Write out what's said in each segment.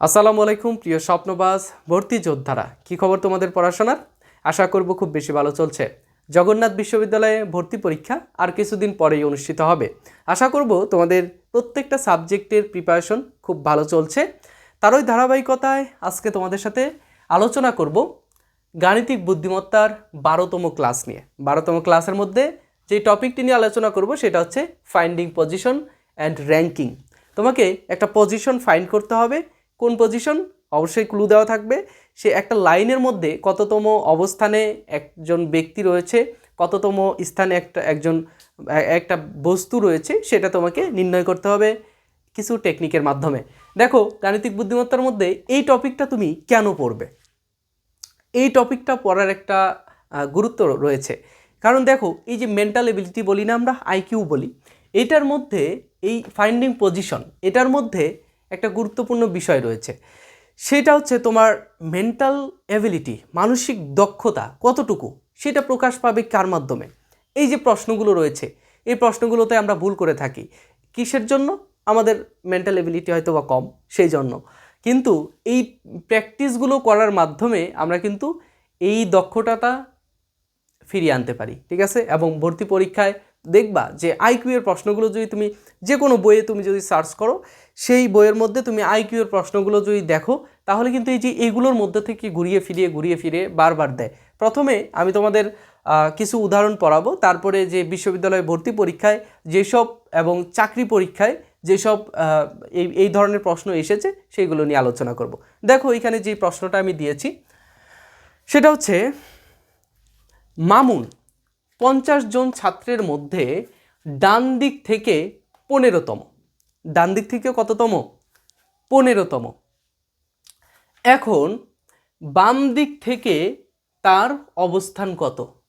আসসালামু আলাইকুম, প্রিয় স্বপ্নবাস ভর্তি যোদ্ধারা। কি খবর তোমাদের পড়াশোনার? আশা করব খুব বেশি ভালো চলছে। জগন্নাথ বিশ্ববিদ্যালয়ে ভর্তি পরীক্ষা আর কিছুদিন পরেই অনুষ্ঠিত হবে। আশা করব তোমাদের প্রত্যেকটা সাবজেক্টের প্রিপারেশন খুব ভালো চলছে। তারই ধারাবাহিকতায় আজকে তোমাদের সাথে আলোচনা করব গাণিতিক বুদ্ধিমত্তার বারোতম ক্লাস নিয়ে। বারোতম ক্লাসের মধ্যে যে টপিকটি নিয়ে আলোচনা করব সেটা হচ্ছে ফাইন্ডিং পজিশন অ্যান্ড র্যাঙ্কিং তোমাকে একটা পজিশন ফাইন্ড করতে হবে। কোন পজিশন অবশ্যই ক্লু দেওয়া থাকবে। সে একটা লাইনের মধ্যে কততম অবস্থানে একজন ব্যক্তি রয়েছে, কততম স্থানে একটা, একজন, একটা বস্তু রয়েছে, সেটা তোমাকে নির্ণয় করতে হবে কিছু টেকনিকের মাধ্যমে। দেখো, গাণিতিক বুদ্ধিমত্তার মধ্যে এই টপিকটা তুমি কেন পড়বে? এই টপিকটা পড়ার একটা গুরুত্ব রয়েছে। কারণ দেখো, এই যে মেন্টাল এবিলিটি বলি না আমরা আইকিউ বলি, এটার মধ্যে এই ফাইন্ডিং পজিশন এটার মধ্যে একটা গুরুত্বপূর্ণ বিষয় রয়েছে। সেটা হচ্ছে তোমার মেন্টাল এবিলিটি মানসিক দক্ষতা কতটুকু, সেটা প্রকাশ পাবে কার মাধ্যমে? এই যে প্রশ্নগুলো রয়েছে, এই প্রশ্নগুলোতে আমরা ভুল করে থাকি। কিসের জন্য? আমাদের মেন্টাল এবিলিটি হয়তো বা কম, সেই জন্য। কিন্তু এই প্র্যাকটিসগুলো করার মাধ্যমে আমরা কিন্তু এই দক্ষতাটা ফিরিয়ে আনতে পারি, ঠিক আছে? এবং ভর্তি পরীক্ষায় দেখবা যে আইকিউ এর প্রশ্নগুলো যদি তুমি যে কোনো বইয়ে তুমি যদি সার্চ করো সেই বইয়ের মধ্যে তুমি আইকিউ এর প্রশ্নগুলো যদি দেখো, তাহলে কিন্তু এই যে এইগুলোর মধ্যে থেকে ঘুরিয়ে ফিরিয়ে ঘুরিয়ে ফিরিয়ে বারবার দেয়। প্রথমে আমি তোমাদের কিছু উদাহরণ পড়াবো। তারপরে যে বিশ্ববিদ্যালয়ে ভর্তি পরীক্ষায় যেসব এবং চাকরি পরীক্ষায় যেসব এই এই ধরনের প্রশ্ন এসেছে, সেইগুলো নিয়ে আলোচনা করব। দেখো, এখানে যে প্রশ্নটা আমি দিয়েছি, সেটা হচ্ছে, মামুন, পঞ্চাশ জন ছাত্রের মধ্যে ডান দিক থেকে পনেরোতম। ডান দিক থেকে কততম? পনেরোতম। এখন বাম দিক থেকে তার অবস্থান কত?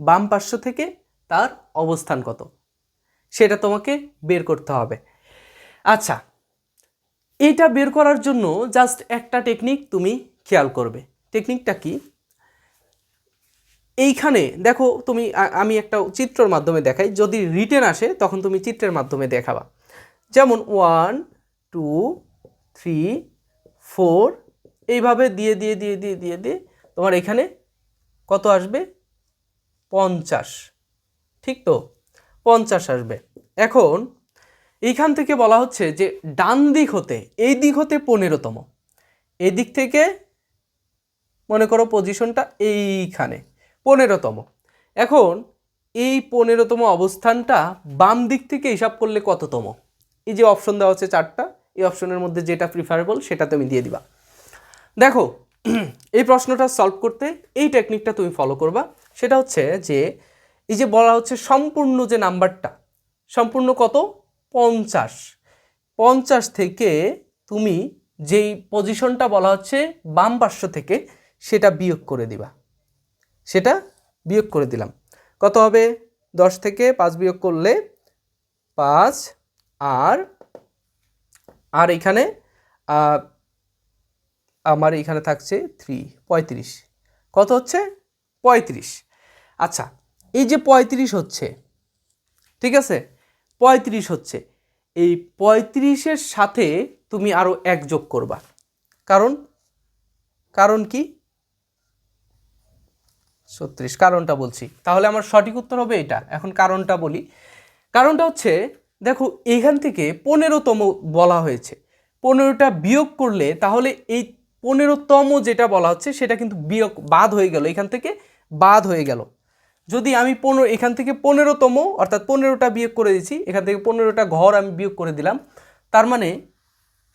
বাম পার্শ্ব থেকে তার অবস্থান কত? সেটা তোমাকে বের করতে হবে। আচ্ছা এইটা বের করার জন্য জাস্ট একটা টেকনিক তুমি খেয়াল করবে। টেকনিকটা কি? এইখানে দেখো, তুমি আমি একটা চিত্রর মাধ্যমে দেখাই। যদি রিটেন আসে, তখন তুমি চিত্রের মাধ্যমে দেখাবা। যেমন ওয়ান, টু, থ্রি, ফোর, এইভাবে দিয়ে দিয়ে দিয়ে দিয়ে দিয়ে দিয়ে তোমার এখানে কত আসবে? পঞ্চাশ। ঠিক তো? পঞ্চাশ আসবে। এখন এইখান থেকে বলা হচ্ছে যে ডান দিক হতে, এই দিক হতে পনেরোতম। এই দিক থেকে মনে করো পজিশনটা এইখানে, পনেরোতম। এখন এই পনেরোতম অবস্থানটা বাম দিক থেকে হিসাব করলে কততম? এই যে অপশন দেওয়া হচ্ছে চারটা, এই অপশনের মধ্যে যেটা প্রিফারেবল সেটা তুমি দিয়ে দিবা। দেখো, এই প্রশ্নটা সলভ করতে এই টেকনিকটা তুমি ফলো করবা। সেটা হচ্ছে যে, এই যে বলা হচ্ছে সম্পূর্ণ যে নাম্বারটা, সম্পূর্ণ কত? পঞ্চাশ। পঞ্চাশ থেকে তুমি যেই পজিশনটা বলা হচ্ছে বাম পার্শ্ব থেকে, সেটা বিয়োগ করে দিবা। সেটা বিয়োগ করে দিলাম। কত হবে? দশ থেকে পাঁচ বিয়োগ করলে পাঁচ আর আর এখানে আমার এখানে থাকছে থ্রি পঁয়ত্রিশ। কত হচ্ছে? পঁয়ত্রিশ। আচ্ছা এই যে পঁয়ত্রিশ হচ্ছে, ঠিক আছে? পঁয়ত্রিশ হচ্ছে। এই পঁয়ত্রিশের সাথে তুমি আরও এক যোগ করবা। কারণ কারণ কি? ছত্রিশ, কারণটা বলছি। তাহলে আমার সঠিক উত্তর হবে এটা। এখন কারণটা বলি। কারণটা হচ্ছে দেখো, এখান থেকে পনেরোতম বলা হয়েছে। পনেরোটা বিয়োগ করলে তাহলে এই পনেরোতম যেটা বলা হচ্ছে, সেটা কিন্তু বিয়োগ বাদ হয়ে গেল, এখান থেকে বাদ হয়ে গেল। যদি আমি পনেরো, এখান থেকে পনেরোতম, অর্থাৎ পনেরোটা বিয়োগ করে দিচ্ছি এখান থেকে পনেরোটা ঘর আমি বিয়োগ করে দিলাম, তার মানে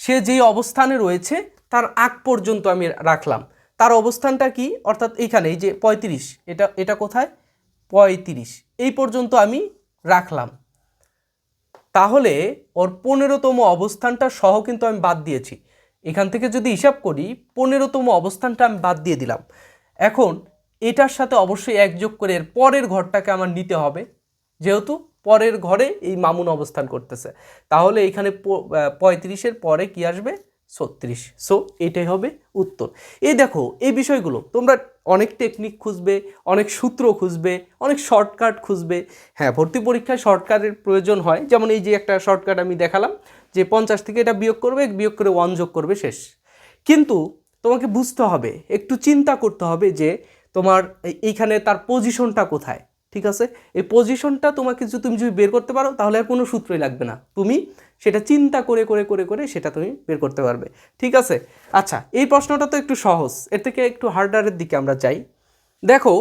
সে যেই অবস্থানে রয়েছে, তার আগ পর্যন্ত আমি রাখলাম। তার অবস্থানটা কি? অর্থাৎ এইখানে, এই যে পঁয়ত্রিশ, এটা এটা কোথায়? পঁয়ত্রিশ। এই পর্যন্ত আমি রাখলাম। তাহলে ওর পনেরোতম অবস্থানটা সহ কিন্তু আমি বাদ দিয়েছি। এখান থেকে যদি হিসাব করি, পনেরোতম অবস্থানটা আমি বাদ দিয়ে দিলাম। এখন এটার সাথে অবশ্যই এক যোগ করে এর পরের ঘরটাকে আমার নিতে হবে। যেহেতু পরের ঘরে এই মামুন অবস্থান করতেছে। তাহলে এখানে পঁয়ত্রিশের পরে কি আসবে? ছত্রিশ। সো এটাই হবে উত্তর। এই দেখো, এই বিষয়গুলো তোমরা অনেক টেকনিক খুঁজবে, অনেক সূত্র খুঁজবে, অনেক শর্টকাট খুঁজবে। হ্যাঁ ভর্তি পরীক্ষায় শর্টকাটের প্রয়োজন হয়। যেমন এই যে একটা শর্টকাট আমি দেখালাম, যে পঞ্চাশ থেকে এটা বিয়োগ করবে, বিয়োগ করে ওয়ান যোগ করবে শেষ। কিন্তু তোমাকে বুঝতে হবে, একটু চিন্তা করতে হবে যে তোমার এইখানে তার পজিশনটা কোথায়। ঠিক আছে? এই পজিশনটা তোমাকে যদি তুমি যদি বের করতে পারো, তাহলে আর কোনো সূত্রই লাগবে না। তুমি সেটা চিন্তা করে করে করে করে সেটা তুমি বের করতে পারবে। ঠিক আছে? আচ্ছা এই প্রশ্নটা তো একটু সহজ। এর থেকে একটু হার্ডারের দিকে আমরা যাই। দেখো,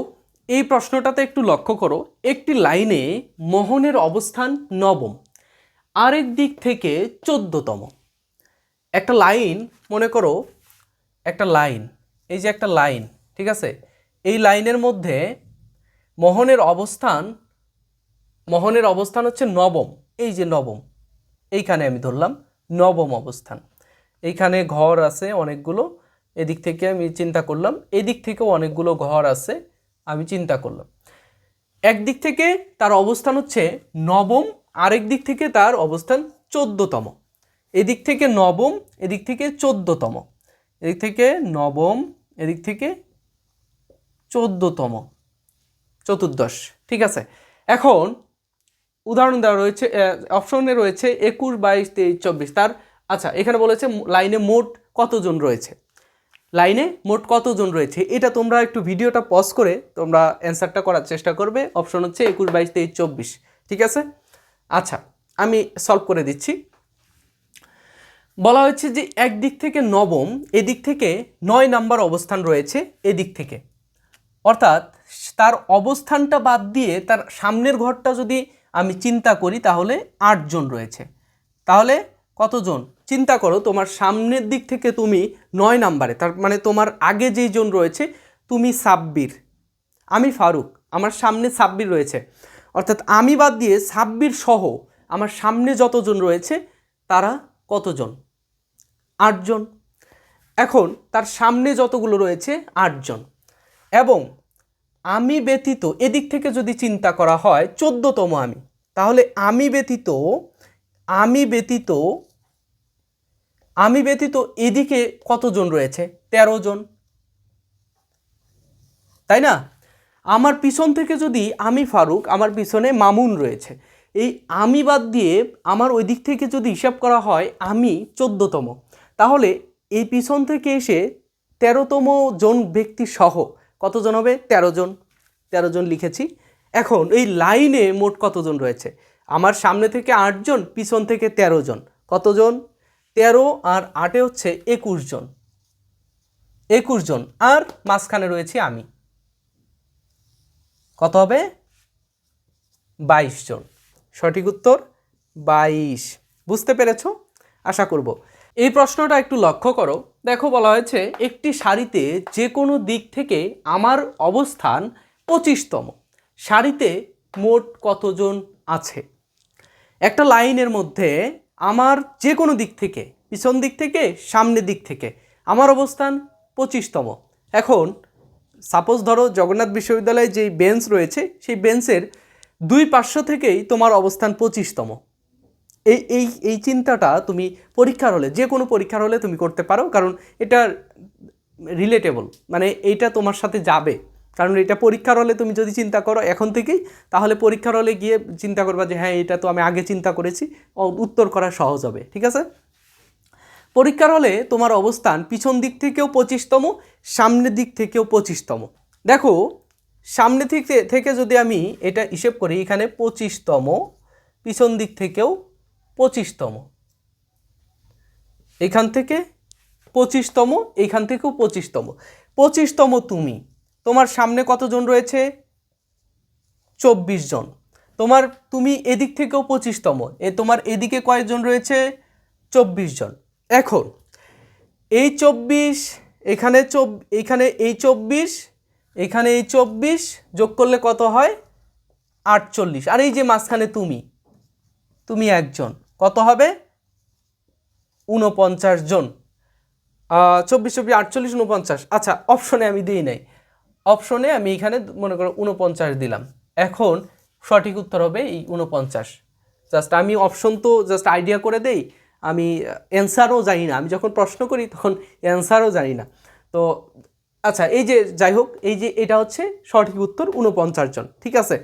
এই প্রশ্নটাতে একটু লক্ষ্য করো। একটি লাইনে মোহনের অবস্থান নবম, আরেক দিক থেকে চোদ্দতম। একটা লাইন, মনে করো, একটা লাইন, এই যে একটা লাইন, ঠিক আছে? এই লাইনের মধ্যে মোহনের অবস্থান মোহনের অবস্থান হচ্ছে নবম। এই যে নবম, এইখানে আমি ধরলাম নবম অবস্থান। এইখানে ঘর আছে অনেকগুলো, এদিক থেকে আমি চিন্তা করলাম, এদিক থেকেও অনেকগুলো ঘর আছে, আমি চিন্তা করলাম। একদিক থেকে তার অবস্থান হচ্ছে নবম, আরেক দিক থেকে তার অবস্থান চোদ্দতম। এদিক থেকে নবম, এদিক থেকে চোদ্দতম। এদিক থেকে নবম, এদিক থেকে চোদ্দতম। চতুর্দশ। ঠিক আছে? এখন উদাহরণ দেওয়া রয়েছে অপশনে রয়েছে একুশ, বাইশ, তেইশ, চব্বিশ। তার আচ্ছা এখানে বলেছে লাইনে মোট কতজন রয়েছে? লাইনে মোট কতজন রয়েছে? এটা তোমরা একটু ভিডিওটা পজ করে তোমরা অ্যান্সারটা করার চেষ্টা করবে। অপশন হচ্ছে একুশ, বাইশ, তেইশ, চব্বিশ। ঠিক আছে? আচ্ছা আমি সলভ করে দিচ্ছি। বলা হয়েছে যে একদিক থেকে নবম, এদিক থেকে নয় নাম্বার অবস্থান রয়েছে, এদিক থেকে। অর্থাৎ তার অবস্থানটা বাদ দিয়ে তার সামনের ঘরটা যদি আমি চিন্তা করি, তাহলে আটজন রয়েছে। তাহলে কতজন? চিন্তা করো, তোমার সামনের দিক থেকে তুমি নয় নাম্বারে, তার মানে তোমার আগে যেই জন রয়েছে, তুমি সাব্বির। আমি ফারুক, আমার সামনে সাব্বির রয়েছে। অর্থাৎ আমি বাদ দিয়ে সাব্বির সহ আমার সামনে যতজন রয়েছে, তারা কতজন? আটজন এখন তার সামনে যতগুলো রয়েছে আটজন এবং আমি ব্যতীত, এদিক থেকে যদি চিন্তা করা হয়, চোদ্দতম আমি। তাহলে আমি ব্যতীত আমি ব্যতীত আমি ব্যতীত এদিকে কতজন রয়েছে? তেরো জন। তাই না? আমার পিছন থেকে যদি আমি ফারুক, আমার পিছনে মামুন রয়েছে। এই আমি বাদ দিয়ে আমার ওই দিক থেকে যদি হিসাব করা হয়, আমি চোদ্দতম। তাহলে এই পিছন থেকে এসে তেরোতম জন ব্যক্তি সহ কতজন হবে? তেরো জন তেরো জন লিখেছি। এখন এই লাইনে মোট কতজন রয়েছে? আমার সামনে থেকে আটজন, পিছন থেকে তেরো জন কতজন? তেরো আর আটে হচ্ছে একুশ জন একুশ জন আর মাঝখানে রয়েছি আমি। কত হবে? বাইশ জন সঠিক উত্তর, বাইশ। বুঝতে পেরেছ? আশা করব। এই প্রশ্নটা একটু লক্ষ্য করো। দেখো বলা হয়েছে, একটি সারিতে যে কোনো দিক থেকে আমার অবস্থান পঁচিশতম। সারিতে মোট কতজন আছে? একটা লাইনের মধ্যে আমার যে কোনো দিক থেকে, পিছন দিক থেকে সামনের দিক থেকে আমার অবস্থান পঁচিশতম। এখন সাপোজ ধরো জগন্নাথ বিশ্ববিদ্যালয়ে যেই বেঞ্চ রয়েছে, সেই বেঞ্চের দুই পার্শ্ব থেকেই তোমার অবস্থান পঁচিশতম। এই এই এই চিন্তাটা তুমি পরীক্ষার হলে, যে কোনো পরীক্ষার হলে তুমি করতে পারো, কারণ এটা রিলেটেবল মানে এইটা তোমার সাথে যাবে। কারণ এটা পরীক্ষার হলে তুমি যদি চিন্তা করো এখন থেকেই, তাহলে পরীক্ষার হলে গিয়ে চিন্তা করবা যে হ্যাঁ এটা তো আমি আগে চিন্তা করেছি উত্তর করা সহজ হবে, ঠিক আছে? পরীক্ষার হলে তোমার অবস্থান পিছন দিক থেকেও পঁচিশতম, সামনের দিক থেকেও পঁচিশতম। দেখো, সামনে থেকে থেকে যদি আমি এটা হিসেব করি, এখানে পঁচিশতম, পিছন দিক থেকেও পঁচিশতম। এখান থেকে পঁচিশতম, এইখান থেকেও পঁচিশতম। পঁচিশতম তুমি। তোমার সামনে কতজন রয়েছে? চব্বিশ জন। তোমার, তুমি এদিক থেকেও পঁচিশতম। এ তোমার এদিকে কয়েকজন রয়েছে? চব্বিশ জন। এখন, এই চব্বিশ, এখানে চব, এখানে এই চব্বিশ, এখানে এই চব্বিশ, যোগ করলে কত হয়? আটচল্লিশ। আর এই যে মাঝখানে তুমি তুমি একজন। কত হবে? উনপঞ্চাশ জন। চব্বিশ চব্বিশ, আটচল্লিশ উনপঞ্চাশ আচ্ছা অপশনে আমি দিই নাই। অপশনে আমি এখানে মনে করো উনপঞ্চাশ দিলাম। এখন সঠিক উত্তর হবে এই উনপঞ্চাশ জাস্ট আমি অপশন তো জাস্ট আইডিয়া করে দেই। আমি অ্যান্সারও জানি না। আমি যখন প্রশ্ন করি তখন অ্যান্সারও জানি না। তো আচ্ছা এই যে যাই হোক, এই যে এটা হচ্ছে সঠিক উত্তর উনপঞ্চাশ জন। ঠিক আছে?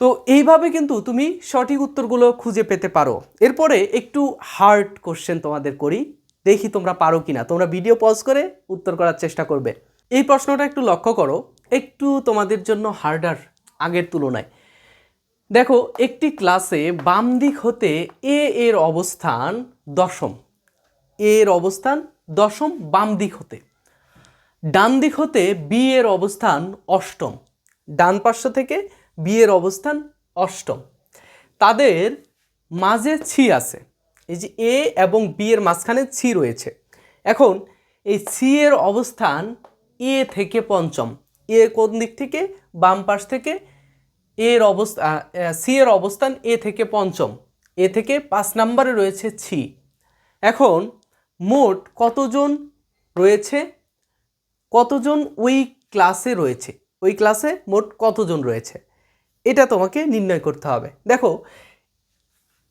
তো এইভাবে কিন্তু তুমি সঠিক উত্তরগুলো খুঁজে পেতে পারো। এরপরে একটু হার্ড কোশ্চেন তোমাদের করি, দেখি তোমরা পারো কি না তোমরা ভিডিও পজ করে উত্তর করার চেষ্টা করবে। এই প্রশ্নটা একটু লক্ষ্য করো, একটু তোমাদের জন্য হার্ডার আগের তুলনায়। দেখো, একটি ক্লাসে বাম দিক হতে এ এর অবস্থান দশম। এর অবস্থান দশম বাম দিক হতে। ডান দিক হতে বি এর অবস্থান অষ্টম। ডান পার্শ্ব থেকে বি এর অবস্থান অষ্টম। তাদের মাঝে ছি আছে। এই যে এ এবং বি এর মাঝখানে ছি রয়েছে। এখন এই সি এর অবস্থান এ থেকে পঞ্চম। এ কোন দিক থেকে? বাম পাশ থেকে। এর অবস্থা সি এর অবস্থান এ থেকে পঞ্চম। এ থেকে পাঁচ নম্বরে রয়েছে ছি। এখন মোট কতজন রয়েছে? কতজন ওই ক্লাসে রয়েছে? ওই ক্লাসে মোট কতজন রয়েছে? এটা তোমাকে নির্ণয় করতে হবে। দেখো,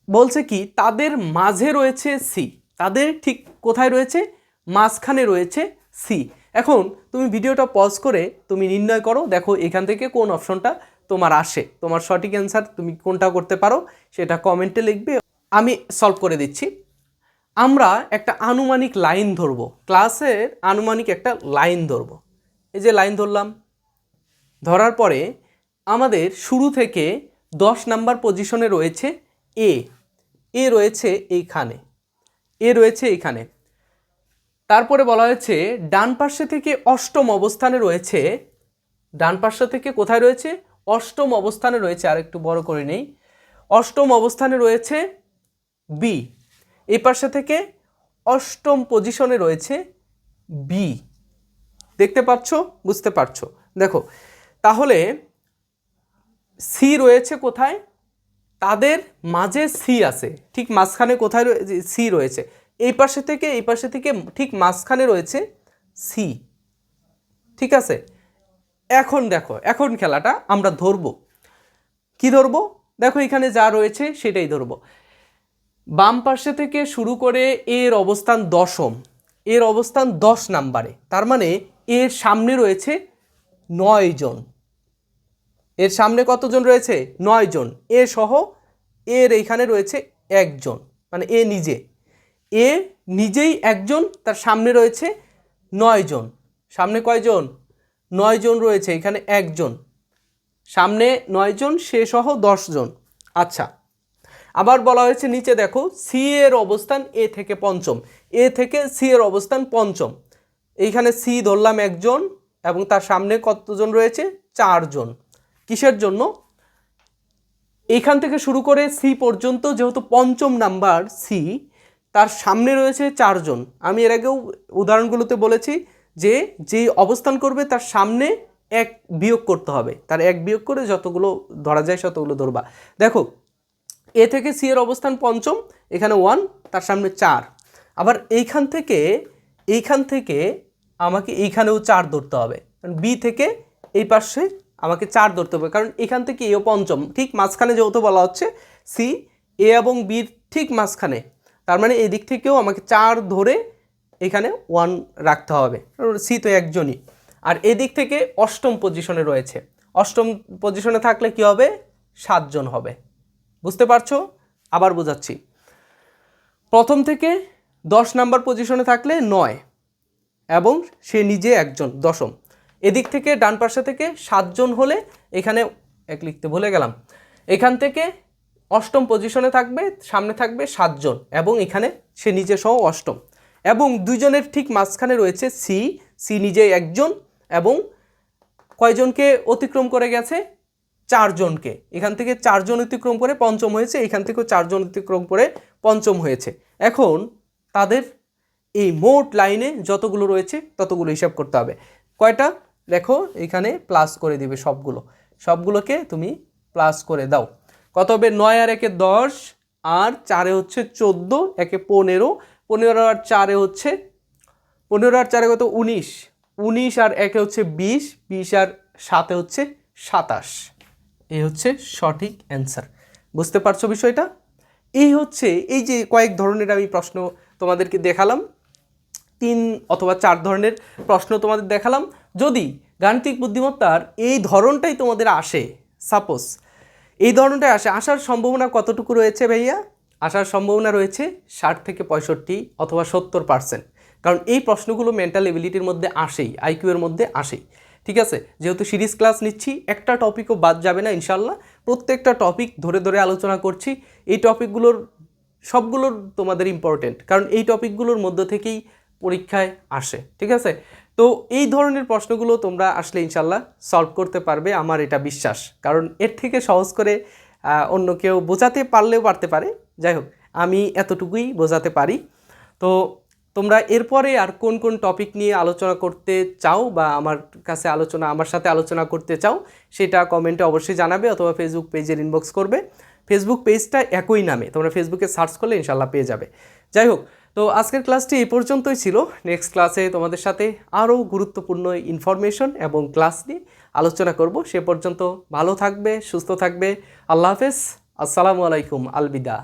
বলছে কি, তাদের মাঝে রয়েছে সি তাদের ঠিক কোথায় রয়েছে? মাঝখানে রয়েছে সি এখন তুমি ভিডিওটা পজ করে তুমি নির্ণয় করো, দেখো এখান থেকে কোন অপশনটা তোমার আসে। তোমার সঠিক অ্যান্সার তুমি কোনটা করতে পারো, সেটা কমেন্টে লিখবে। আমি সলভ করে দিচ্ছি। আমরা একটা আনুমানিক লাইন ধরবো। ক্লাসের আনুমানিক একটা লাইন ধরবো। এই যে লাইন ধরলাম। ধরার পরে আমাদের শুরু থেকে দশ নাম্বার পজিশনে রয়েছে এ এ রয়েছে এইখানে। এ রয়েছে এইখানে। তারপরে বলা হয়েছে, ডান পার্শ্বে থেকে অষ্টম অবস্থানে রয়েছে, ডান পার্শ্ব থেকে কোথায় রয়েছে? অষ্টম অবস্থানে রয়েছে, আর একটু বড় করে নেই। অষ্টম অবস্থানে রয়েছে বি এই পাশে থেকে অষ্টম পজিশনে রয়েছে বি দেখতে পাচ্ছ? বুঝতে পারছ? দেখো, তাহলে সি রয়েছে কোথায়? তাদের মাঝে সি আছে। ঠিক মাঝখানে কোথায় সি রয়েছে। এই পাশে থেকে এই পাশে থেকে ঠিক মাঝখানে রয়েছে সি। ঠিক আছে? এখন দেখো, এখন খেলাটা আমরা ধরবো। কি ধরবো? দেখো এখানে যা রয়েছে সেটাই ধরবো। বাম পাশে থেকে শুরু করে এর অবস্থান দশম। এর অবস্থান দশ নাম্বারে। তার মানে এর সামনে রয়েছে নয় জন এর সামনে কতজন রয়েছে? নয় জন এ সহ এর এইখানে রয়েছে একজন মানে এ নিজে। এ নিজেই একজন, তার সামনে রয়েছে নয় জন সামনে কয়জন? নয় জন রয়েছে, এখানে একজন। সামনে নয় জন সে সহ জন আচ্ছা আবার বলা হয়েছে নিচে দেখো, সি এর অবস্থান এ থেকে পঞ্চম। এ থেকে সি এর অবস্থান পঞ্চম। এইখানে সি ধরলাম একজন এবং তার সামনে কতজন রয়েছে? চারজন। কিসের জন্য? এইখান থেকে শুরু করে সি পর্যন্ত, যেহেতু পঞ্চম নাম্বার সি তার সামনে রয়েছে চারজন। আমি এর আগেও উদাহরণগুলোতে বলেছি যে যে অবস্থান করবে, তার সামনে এক বিয়োগ করতে হবে। তার এক বিয়োগ করে যতগুলো ধরা যায়, ততগুলো ধরবা। দেখো, এ থেকে সি এর অবস্থান পঞ্চম, এখানে ওয়ান তার সামনে চার। আবার এইখান থেকে এইখান থেকে আমাকে এইখানেও চার ধরতে হবে। কারণ বি থেকে এই পাশে আমাকে চার ধরতে হবে। কারণ এখান থেকে এও পঞ্চম, ঠিক মাঝখানে যেহেতু বলা হচ্ছে, সি, এ এবং বির ঠিক মাঝখানে। তার মানে এদিক থেকেও আমাকে চার ধরে এখানে ওয়ান রাখতে হবে। সি তো একজনই। আর এদিক থেকে অষ্টম পজিশনে রয়েছে। অষ্টম পজিশনে থাকলে কি হবে? সাতজন হবে। বুঝতে পারছ? আবার বোঝাচ্ছি। প্রথম থেকে দশ নাম্বার পজিশনে থাকলে নয়, এবং সে নিজে একজন, দশম। এদিক থেকে ডান পাশে থেকে সাতজন হলে এখানে এক লিখতে ভুলে গেলাম। এখান থেকে অষ্টম পজিশনে থাকবে, সামনে থাকবে সাতজন এবং এখানে সে নিজে সহ অষ্টম এবং দুইজনের ঠিক মাঝখানে রয়েছে সি। সি নিজে একজন এবং কয়জনকে অতিক্রম করে গেছে? চারজনকে। এখান থেকে চারজন অতিক্রম করে পঞ্চম হয়েছে, এখান থেকেও চারজন অতিক্রম করে পঞ্চম হয়েছে। এখন তাদের এই মোট লাইনে যতগুলো রয়েছে ততগুলো হিসাব করতে হবে। কয়টা? দেখো এখানে প্লাস করে দিবে সবগুলো। সবগুলোকে তুমি প্লাস করে দাও। কত হবে? নয় আর একে দশ, আর চারে হচ্ছে চোদ্দ, একে পনেরো। পনেরো আর চারে হচ্ছে, পনেরো আর চারে কত? উনিশ। উনিশ আর একে হচ্ছে বিশ বিশ আর সাতে হচ্ছে সাতাশ। এই হচ্ছে সঠিক অ্যান্সার বুঝতে পারছ বিষয়টা? এই হচ্ছে, এই যে কয়েক ধরনের আমি প্রশ্ন তোমাদেরকে দেখালাম, তিন অথবা চার ধরনের প্রশ্ন তোমাদের দেখালাম। যদি গাণিতিক বুদ্ধিমত্তার এই ধরনটাই তোমাদের আসে সাপোজ এই ধরনটাই আসে, আসার সম্ভাবনা কতটুকু রয়েছে ভাইয়া? আসার সম্ভাবনা রয়েছে ষাট থেকে পঁয়ষট্টি অথবা সত্তর পার্সেন্ট কারণ এই প্রশ্নগুলো মেন্টাল এবিলিটির মধ্যে আসেই আইকিউ এর মধ্যে আসেই। ঠিক আছে? যেহেতু সিরিজ ক্লাস নিচ্ছি, একটা টপিকও বাদ যাবে না ইনশাল্লাহ। প্রত্যেকটা টপিক ধরে ধরে আলোচনা করছি। এই টপিকগুলোর সবগুলোর তোমাদের ইম্পর্টেন্ট কারণ এই টপিকগুলোর মধ্য থেকেই পরীক্ষায় আসে। ঠিক আছে? তো এই ধরনের প্রশ্নগুলো তোমরা আসলে ইনশাল্লাহ সলভ করতে পারবে, আমার এটা বিশ্বাস। কারণ এর থেকে সহজ করে অন্য কেউ বোঝাতে পারলেও পারতে পারে। যাই হোক, আমি এতটুকুই বোঝাতে পারি। তো তোমরা এরপরে আর কোন কোন টপিক নিয়ে আলোচনা করতে চাও বা আমার কাছে আলোচনা, আমার সাথে আলোচনা করতে চাও, সেটা কমেন্টে অবশ্যই জানাবে অথবা ফেসবুক পেজের ইনবক্স করবে। ফেসবুক পেজটা একই নামে, তোমরা ফেসবুকে সার্চ করলে ইনশাল্লাহ পেয়ে যাবে। যাই হোক তো আজকের ক্লাসটি এই পর্যন্তই ছিল। নেক্সট ক্লাসে তোমাদের সাথে আরও গুরুত্বপূর্ণ ইনফরমেশন এবং ক্লাস নিয়ে আলোচনা করব। সে পর্যন্ত ভালো থাকবে, সুস্থ থাকবে। আল্লাহ হাফেজ। আসসালামু আলাইকুম। আলবিদা।